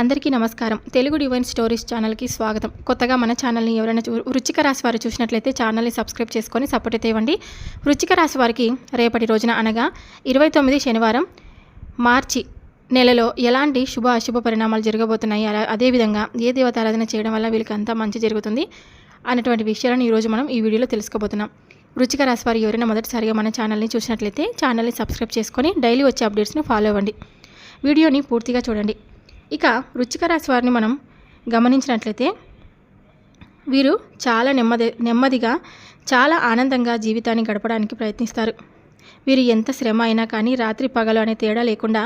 అందరికీ నమస్కారం. Telugu divine stories ఛానల్కి స్వాగతం. కొత్తగా మన ఛానల్ని ఎవరైనా చూ వృచ్చిక రాశి వారు చూసినట్లయితే ఛానల్ని సబ్స్క్రైబ్ చేసుకొని సపోర్ట్ అయితే ఇవ్వండి వృచ్చిక రాశి వారికి రేపటి రోజున అనగా ఇరవై తొమ్మిది శనివారం మార్చి నెలలో ఎలాంటి శుభ అశుభ పరిణామాలు జరగబోతున్నాయి? అలా అదేవిధంగా ఏ దేవతారాధన చేయడం వల్ల వీళ్ళకి అంతా మంచి జరుగుతుంది అన్నటువంటి విషయాలను ఈరోజు మనం ఈ వీడియోలో తెలుసుకోబోతున్నాం. వృచ్చిక రాశి వారు ఎవరైనా మొదటిసారిగా మన ఛానల్ని చూసినట్లయితే ఛానల్ని సబ్స్క్రైబ్ చేసుకొని డైలీ వచ్చే అప్డేట్స్ని ఫాలో అవ్వండి. వీడియోని పూర్తిగా చూడండి. ఇక వృచ్చిక రాశి వారిని మనం గమనించినట్లయితే వీరు చాలా నెమ్మది నెమ్మదిగా చాలా ఆనందంగా జీవితాన్ని గడపడానికి ప్రయత్నిస్తారు. వీరు ఎంత శ్రమ అయినా కానీ రాత్రి పగలు అనే తేడా లేకుండా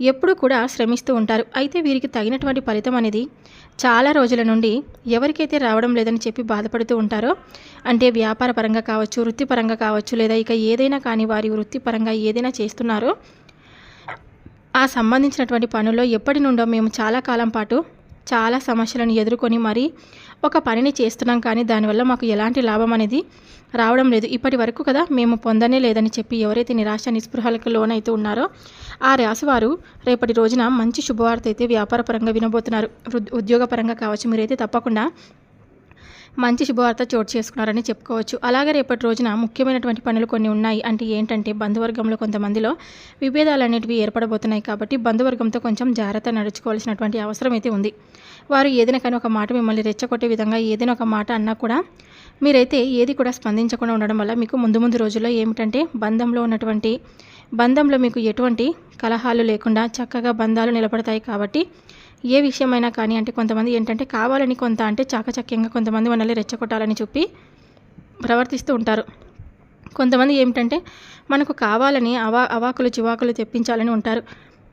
ఎప్పుడూ కూడా శ్రమిస్తూ ఉంటారు. అయితే వీరికి తగినటువంటి ఫలితం అనేది చాలా రోజుల నుండి ఎవరికైతే రావడం లేదని చెప్పి బాధపడుతూ ఉంటారో అంటే వ్యాపార పరంగా కావచ్చు వృత్తిపరంగా కావచ్చు లేదా ఇక ఏదైనా కానీ వారి వృత్తిపరంగా ఏదైనా చేస్తున్నారో ఆ సంబంధించినటువంటి పనుల్లో ఎప్పటి నుండో మేము చాలా కాలం పాటు చాలా సమస్యలను ఎదుర్కొని మరీ ఒక పనిని చేస్తున్నాం కానీ దానివల్ల మాకు ఎలాంటి లాభం అనేది రావడం లేదు. ఇప్పటి వరకు కదా మేము పొందనే లేదని చెప్పి ఎవరైతే నిరాశ నిస్పృహలకు లోనైతే ఉన్నారో ఆ రాశివారు రేపటి రోజున మంచి శుభవార్త అయితే వ్యాపారపరంగా వినబోతున్నారు. ఉద్యోగపరంగా కావచ్చు మీరైతే తప్పకుండా మంచి శుభవార్త చోటు చేసుకున్నారని చెప్పుకోవచ్చు. అలాగే రేపటి రోజున ముఖ్యమైనటువంటి పనులు కొన్ని ఉన్నాయి. అంటే ఏంటంటే బంధువర్గంలో కొంతమందిలో విభేదాలు అనేటివి ఏర్పడబోతున్నాయి కాబట్టి బంధువర్గంతో కొంచెం జాగ్రత్త నడుచుకోవాల్సినటువంటి అవసరం అయితే ఉంది. వారు ఏదైనా కానీ ఒక మాట మిమ్మల్ని రెచ్చగొట్టే విధంగా ఏదైనా ఒక మాట అన్నా కూడా మీరైతే ఏది కూడా స్పందించకుండా ఉండడం వల్ల మీకు ముందు ముందు రోజుల్లో ఏమిటంటే బంధంలో ఉన్నటువంటి బంధంలో మీకు ఎటువంటి కలహాలు లేకుండా చక్కగా బంధాలు నిలబడతాయి కాబట్టి ఏ విషయమైనా కానీ అంటే కొంతమంది ఏంటంటే కావాలని కొంత అంటే చాకచక్యంగా కొంతమంది మనల్ని రెచ్చగొట్టాలని చెప్పి ప్రవర్తిస్తూ ఉంటారు. కొంతమంది ఏమిటంటే మనకు కావాలని అవా అవాకులు చివాకులు తెప్పించాలని ఉంటారు.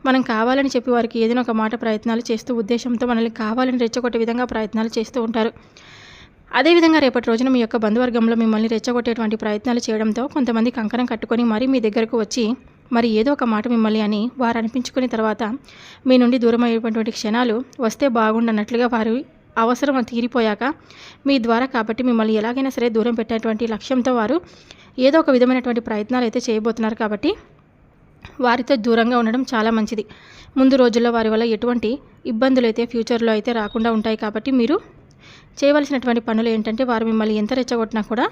మనం కావాలని చెప్పి వారికి ఏదైనా ఒక మాట ప్రయత్నాలు చేస్తూ ఉద్దేశంతో మనల్ని కావాలని రెచ్చగొట్టే విధంగా ప్రయత్నాలు చేస్తూ ఉంటారు. అదేవిధంగా రేపటి రోజున మీ యొక్క బంధువర్గంలో మిమ్మల్ని రెచ్చగొట్టేటువంటి ప్రయత్నాలు చేయడంతో కొంతమంది కంకణం కట్టుకొని మరీ మీ దగ్గరకు వచ్చి మరి ఏదో ఒక మాట మిమ్మల్ని అని వారు అనిపించుకున్న తర్వాత మీ నుండి దూరం అయ్యేటువంటి క్షణాలు వస్తే బాగుండన్నట్లుగా వారు అవసరం తీరిపోయాక మీ ద్వారా కాబట్టి మిమ్మల్ని ఎలాగైనా సరే దూరం పెట్టేటువంటి లక్ష్యంతో వారు ఏదో ఒక విధమైనటువంటి ప్రయత్నాలు అయితే చేయబోతున్నారు కాబట్టి వారితో దూరంగా ఉండడం చాలా మంచిది. ముందు రోజుల్లో వారి వల్ల ఎటువంటి ఇబ్బందులు అయితే ఫ్యూచర్లో అయితే రాకుండా ఉంటాయి కాబట్టి మీరు చేయవలసినటువంటి పనులు ఏంటంటే వారు మిమ్మల్ని ఎంత రెచ్చగొట్టినా కూడా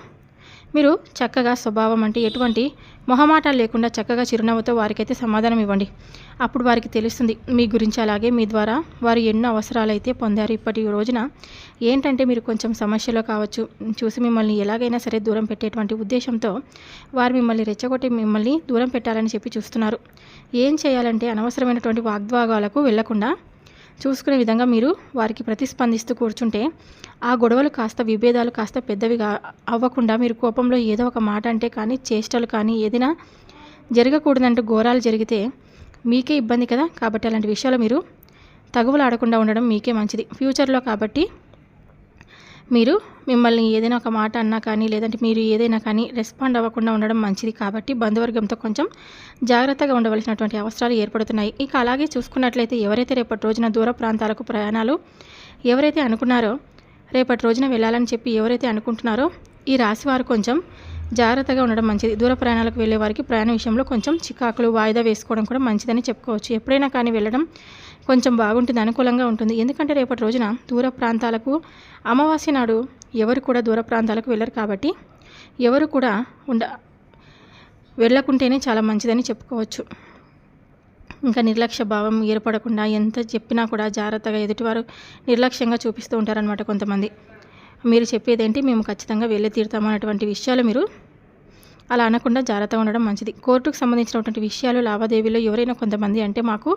మీరు చక్కగా స్వభావం అంటే ఎటువంటి మొహమాటాలు లేకుండా చక్కగా చిరునవ్వుతో వారికైతే సమాధానం ఇవ్వండి. అప్పుడు వారికి తెలుస్తుంది మీ గురించి అలాగే మీ ద్వారా వారు ఎన్నో అవసరాలు అయితే పొందారు. ఇప్పటి రోజున ఏంటంటే మీరు కొంచెం సమస్యలో కావచ్చు చూసి మిమ్మల్ని ఎలాగైనా సరే దూరం పెట్టేటువంటి ఉద్దేశంతో వారు మిమ్మల్ని రెచ్చగొట్టి మిమ్మల్ని దూరం పెట్టాలని చెప్పి చూస్తున్నారు. ఏం చేయాలంటే అనవసరమైనటువంటి వాగ్వాగాలకు వెళ్ళకుండా చూసుకునే విధంగా మీరు వారికి ప్రతిస్పందిస్తూ కూర్చుంటే ఆ గొడవలు కాస్త విభేదాలు కాస్త పెద్దవిగా అవ్వకుండా మీరు కోపంలో ఏదో ఒక మాట అంటే కానీ చేష్టలు కానీ ఏదైనా జరగకూడదంటూ ఘోరాలు జరిగితే మీకే ఇబ్బంది కదా. కాబట్టి అలాంటి విషయాలు మీరు తగువలాడకుండా ఉండడం మీకే మంచిది. ఫ్యూచర్లో కాబట్టి మీరు మిమ్మల్ని ఏదైనా ఒక మాట అన్నా కానీ లేదంటే మీరు ఏదైనా కానీ రెస్పాండ్ అవ్వకుండా ఉండడం మంచిది కాబట్టి బంధువర్గంతో కొంచెం జాగ్రత్తగా ఉండవలసినటువంటి అవసరాలు ఏర్పడుతున్నాయి. ఇక అలాగే చూసుకున్నట్లయితే ఎవరైతే రేపటి రోజున దూర ప్రాంతాలకు ప్రయాణాలు ఎవరైతే అనుకున్నారో రేపటి రోజున వెళ్ళాలని చెప్పి ఎవరైతే అనుకుంటున్నారో ఈ రాశి వారు కొంచెం జాగ్రత్తగా ఉండడం మంచిది. దూర ప్రయాణాలకు వెళ్ళే వారికి ప్రయాణ విషయంలో కొంచెం చికాకులు వాయిదా వేసుకోవడం కూడా మంచిదని చెప్పుకోవచ్చు. ఎప్పుడైనా కానీ వెళ్ళడం కొంచెం బాగుంటుంది అనుకూలంగా ఉంటుంది. ఎందుకంటే రేపటి రోజున దూర ప్రాంతాలకు అమావాస్య నాడు ఎవరు కూడా దూర ప్రాంతాలకు వెళ్ళరు కాబట్టి ఎవరు కూడా ఉండ వెళ్ళకుంటేనే చాలా మంచిదని చెప్పుకోవచ్చు. ఇంకా నిర్లక్ష్య భావం ఏర్పడకుండా ఎంత చెప్పినా కూడా జాగ్రత్తగా ఎదుటివారు నిర్లక్ష్యంగా చూపిస్తూ ఉంటారనమాట కొంతమంది. మీరు చెప్పేదేంటి? మేము ఖచ్చితంగా వెళ్ళి తీరుతాము అన్నటువంటి విషయాలు మీరు అలా అనకుండా జాగ్రత్తగా ఉండడం మంచిది. కోర్టుకు సంబంధించినటువంటి విషయాలు లావాదేవీలు ఎవరైనా కొంతమంది అంటే మాకు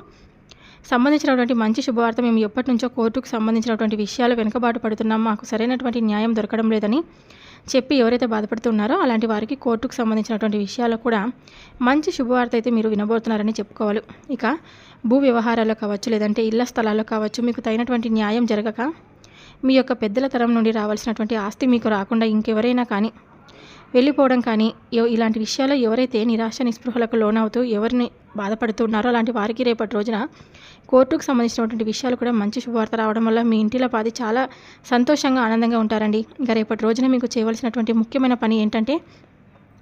సంబంధించినటువంటి మంచి శుభవార్త మేము ఎప్పటి నుంచో కోర్టుకు సంబంధించినటువంటి విషయాలు వెనుకబాటు పడుతున్నాం. మాకు సరైనటువంటి న్యాయం దొరకడం లేదని చెప్పి ఎవరైతే బాధపడుతున్నారో అలాంటి వారికి కోర్టుకు సంబంధించినటువంటి విషయాలు కూడా మంచి శుభవార్త అయితే మీరు వినబోతున్నారని చెప్పుకోవాలి. ఇక భూ వ్యవహారాల్లో కావచ్చు లేదంటే ఇళ్ళ స్థలాల్లో కావచ్చు మీకు తగినటువంటి న్యాయం జరగక మీ యొక్క పెద్దల తరం నుండి రావాల్సినటువంటి ఆస్తి మీకు రాకుండా ఇంకెవరైనా కానీ వెళ్ళిపోవడం కానీ ఇలాంటి విషయాల్లో ఎవరైతే నిరాశ నిస్పృహలకు లోనవుతూ ఎవరిని బాధపడుతున్నారో అలాంటి వారికి రేపటి రోజున కోర్టుకు సంబంధించినటువంటి విషయాలు కూడా మంచి శుభవార్త రావడం వల్ల మీ ఇంటిలో పాది చాలా సంతోషంగా ఆనందంగా ఉంటారండి. ఇంకా రేపటి రోజున మీకు చేయవలసినటువంటి ముఖ్యమైన పని ఏంటంటే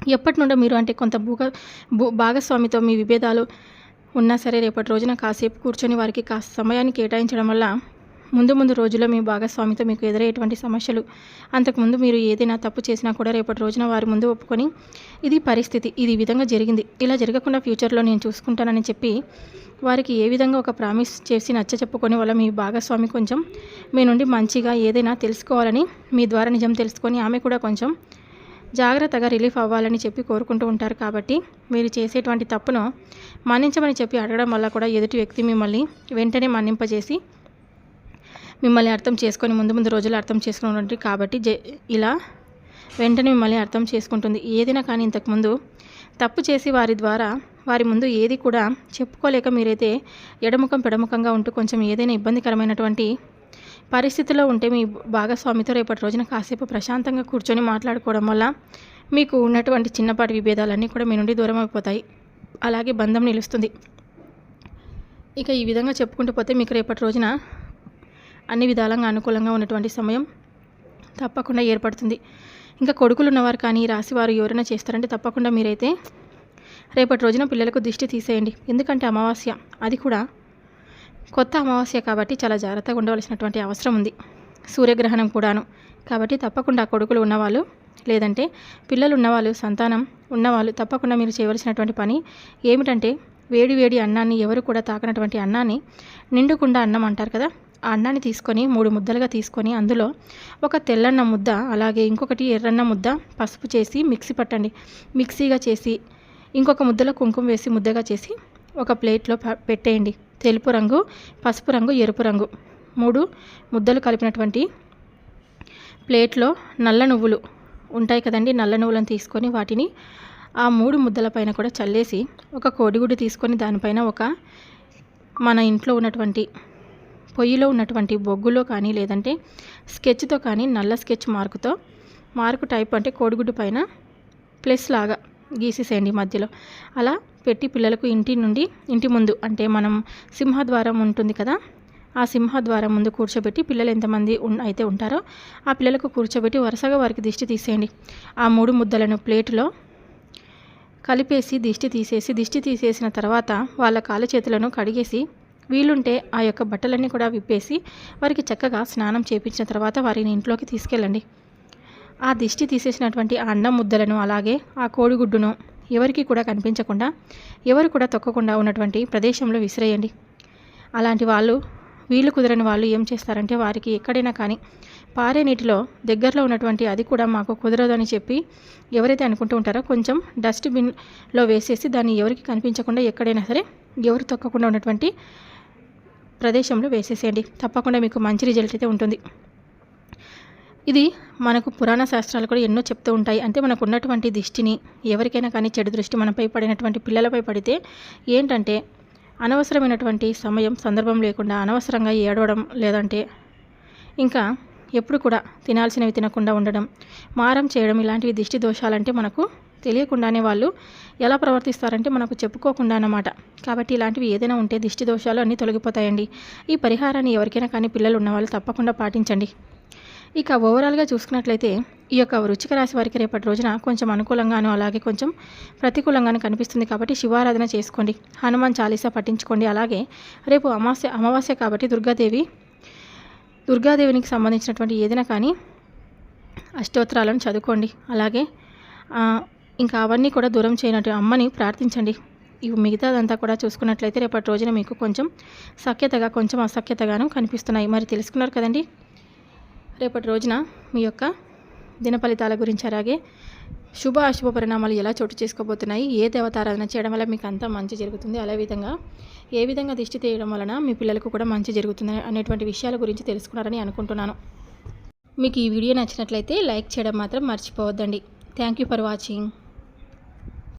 ఎప్పటి నుండో మీరు అంటే కొంత భూగ భూ భాగస్వామితో మీ విభేదాలు ఉన్నా సరే రేపటి రోజున కాసేపు కూర్చొని వారికి కాస్త సమయాన్ని కేటాయించడం వల్ల ముందు ముందు రోజుల్లో మీ భాగస్వామితో మీకు ఎదురయ్యేటువంటి సమస్యలు అంతకుముందు మీరు ఏదైనా తప్పు చేసినా కూడా రేపటి రోజున వారి ముందు ఒప్పుకొని ఇది పరిస్థితి ఇది విధంగా జరిగింది ఇలా జరగకుండా ఫ్యూచర్లో నేను చూసుకుంటానని చెప్పి వారికి ఏ విధంగా ఒక ప్రామిస్ చేసి నచ్చ చెప్పుకొని వల్ల మీ భాగస్వామి కొంచెం మీ నుండి మంచిగా ఏదైనా తెలుసుకోవాలని మీ ద్వారా నిజం తెలుసుకొని ఆమె కూడా కొంచెం జాగ్రత్తగా రిలీఫ్ అవ్వాలని చెప్పి కోరుకుంటూ ఉంటారు కాబట్టి మీరు చేసేటువంటి తప్పును మన్నించమని చెప్పి అడగడం వల్ల కూడా ఎదుటి వ్యక్తి మిమ్మల్ని వెంటనే మన్నింపజేసి మిమ్మల్ని అర్థం చేసుకొని ముందు ముందు రోజులు అర్థం చేసుకుని కాబట్టి జే ఇలా వెంటనే మిమ్మల్ని అర్థం చేసుకుంటుంది. ఏదైనా కానీ ఇంతకుముందు తప్పు చేసి వారి ద్వారా వారి ముందు ఏది కూడా చెప్పుకోలేక మీరైతే ఎడముఖం పెడముఖంగా ఉంటూ కొంచెం ఏదైనా ఇబ్బందికరమైనటువంటి పరిస్థితిలో ఉంటే మీ భాగస్వామితో రేపటి రోజున కాసేపు ప్రశాంతంగా కూర్చొని మాట్లాడుకోవడం వల్ల మీకు ఉన్నటువంటి చిన్నపాటి విభేదాలన్నీ కూడా మీ నుండి దూరం అయిపోతాయి. అలాగే బంధం నిలుస్తుంది. ఇక ఈ విధంగా చెప్పుకుంటూ పోతే మీకు రేపటి రోజున అన్ని విధాలంగా అనుకూలంగా ఉన్నటువంటి సమయం తప్పకుండా ఏర్పడుతుంది. ఇంకా కొడుకులు ఉన్నవారు కానీ రాసి వారు ఎవరైనా చేస్తారంటే తప్పకుండా మీరైతే రేపటి రోజున పిల్లలకు దిష్టి తీసేయండి. ఎందుకంటే అమావాస్య అది కూడా కొత్త అమావాస్య కాబట్టి చాలా జాగ్రత్తగా ఉండవలసినటువంటి అవసరం ఉంది. సూర్యగ్రహణం కూడాను. కాబట్టి తప్పకుండా కొడుకులు ఉన్నవాళ్ళు లేదంటే పిల్లలు ఉన్నవాళ్ళు సంతానం ఉన్నవాళ్ళు తప్పకుండా మీరు చేయవలసినటువంటి పని ఏమిటంటే వేడి వేడి అన్నాన్ని ఎవరు కూడా తాకనటువంటి అన్నాన్ని నిండుకుండా అన్నం అంటారు కదా ఆ అన్నాన్ని తీసుకొని మూడు ముద్దలుగా తీసుకొని అందులో ఒక తెల్లన్న ముద్ద అలాగే ఇంకొకటి ఎర్రన్న ముద్ద పసుపు చేసి మిక్సీ పట్టండి. మిక్సీగా చేసి ఇంకొక ముద్దలో కుంకుమ వేసి ముద్దగా చేసి ఒక ప్లేట్లో పెట్టేయండి. తెలుపు రంగు పసుపు రంగు ఎరుపు రంగు. మూడు ముద్దలు కలిపినటువంటి ప్లేట్లో నల్ల నువ్వులు ఉంటాయి కదండి నల్ల నువ్వులను తీసుకొని వాటిని ఆ మూడు ముద్దల పైన కూడా చల్లేసి ఒక కోడిగుడ్డు తీసుకొని దానిపైన ఒక మన ఇంట్లో ఉన్నటువంటి పొయ్యిలో ఉన్నటువంటి బొగ్గులో కానీ లేదంటే స్కెచ్తో కానీ నల్ల స్కెచ్ మార్కుతో మార్కు టైప్ అంటే కోడిగుడ్డు పైన ప్లస్ లాగా గీసేసేయండి మధ్యలో. అలా పెట్టి పిల్లలకు ఇంటి నుండి ఇంటి ముందు అంటే మనం సింహద్వారం ఉంటుంది కదా ఆ సింహద్వారం ముందు కూర్చోబెట్టి పిల్లలు ఎంతమంది అయితే ఉంటారో ఆ పిల్లలకు కూర్చోబెట్టి వరుసగా వారికి దిష్టి తీసేయండి. ఆ మూడు ముద్దలను ప్లేటులో కలిపేసి దిష్టి తీసేసి దిష్టి తీసేసిన తర్వాత వాళ్ళ కాళ్ళ చేతులను కడిగేసి వీలుంటే ఆ యొక్క బట్టలన్నీ కూడా విప్పేసి వారికి చక్కగా స్నానం చేపించిన తర్వాత వారిని ఇంట్లోకి తీసుకెళ్ళండి. ఆ దిష్టి తీసేసినటువంటి ఆ అన్నం ముద్దలను అలాగే ఆ కోడిగుడ్డును ఎవరికి కూడా కనిపించకుండా ఎవరు కూడా తొక్కకుండా ఉన్నటువంటి ప్రదేశంలో విసిరేయండి. అలాంటి వాళ్ళు వీళ్ళు కుదరని వాళ్ళు ఏం చేస్తారంటే వారికి ఎక్కడైనా కానీ పారే నీటిలో దగ్గరలో ఉన్నటువంటి అది కూడా మాకు కుదరదని చెప్పి ఎవరైతే అనుకుంటూ ఉంటారో కొంచెం డస్ట్బిన్లో వేసేసి దాన్ని ఎవరికి కనిపించకుండా ఎక్కడైనా సరే ఎవరు తొక్కకుండా ఉన్నటువంటి ప్రదేశంలో వేసేసేయండి. తప్పకుండా మీకు మంచి రిజల్ట్ అయితే ఉంటుంది. ఇది మనకు పురాణ శాస్త్రాలు కూడా ఎన్నో చెప్తూ ఉంటాయి. అంటే మనకు ఉన్నటువంటి దృష్టిని ఎవరికైనా కానీ చెడు దృష్టి మనపై పడినటువంటి పిల్లలపై పడితే ఏంటంటే అనవసరమైనటువంటి సమయం సందర్భం లేకుండా అనవసరంగా ఏడవడం లేదంటే ఇంకా ఎప్పుడు కూడా తినాల్సినవి తినకుండా ఉండడం మారం చేయడం ఇలాంటివి దిష్టి దోషాలంటే మనకు తెలియకుండానే వాళ్ళు ఎలా ప్రవర్తిస్తారంటే మనకు చెప్పుకోకుండా అన్నమాట. కాబట్టి ఇలాంటివి ఏదైనా ఉంటే దిష్టి దోషాలు అన్నీ తొలగిపోతాయండి. ఈ పరిహారాన్ని ఎవరికైనా కానీ పిల్లలు ఉన్నవాళ్ళు తప్పకుండా పాటించండి. ఇక ఓవరాల్గా చూసుకున్నట్లయితే ఈ యొక్క వృచ్చిక రాశి వారికి రేపటి రోజున కొంచెం అనుకూలంగాను అలాగే కొంచెం ప్రతికూలంగాను కనిపిస్తుంది కాబట్టి శివారాధన చేసుకోండి. హనుమాన్ చాలీసా పట్టించుకోండి అలాగే రేపు అమావాస్య అమావాస్య కాబట్టి దుర్గాదేవి దుర్గాదేవినికి సంబంధించినటువంటి ఏదైనా కానీ అష్టోత్తరాలను చదువుకోండి. అలాగే ఇంకా అవన్నీ కూడా దూరం చేయనట్టు అమ్మని ప్రార్థించండి. ఇవి మిగతాదంతా కూడా చూసుకున్నట్లయితే రేపటి రోజున మీకు కొంచెం సఖ్యతగా కొంచెం అసఖ్యతగాను కనిపిస్తున్నాయి. మరి తెలుసుకున్నారు కదండి? రేపటి రోజున మీ యొక్క దిన ఫలితాల గురించి అలాగే శుభ అశుభ పరిణామాలు ఎలా చోటు చేసుకోబోతున్నాయి ఏ దేవతారాధన చేయడం వల్ల మీకు అంతా మంచి జరుగుతుంది అదే విధంగా ఏ విధంగా దిష్టి తీయడం వలన మీ పిల్లలకు కూడా మంచి జరుగుతుంది అనేటువంటి విషయాల గురించి తెలుసుకున్నారని అనుకుంటున్నాను. మీకు ఈ వీడియో నచ్చినట్లయితే లైక్ చేయడం మాత్రం మర్చిపోవద్దండి. Thank you for watching.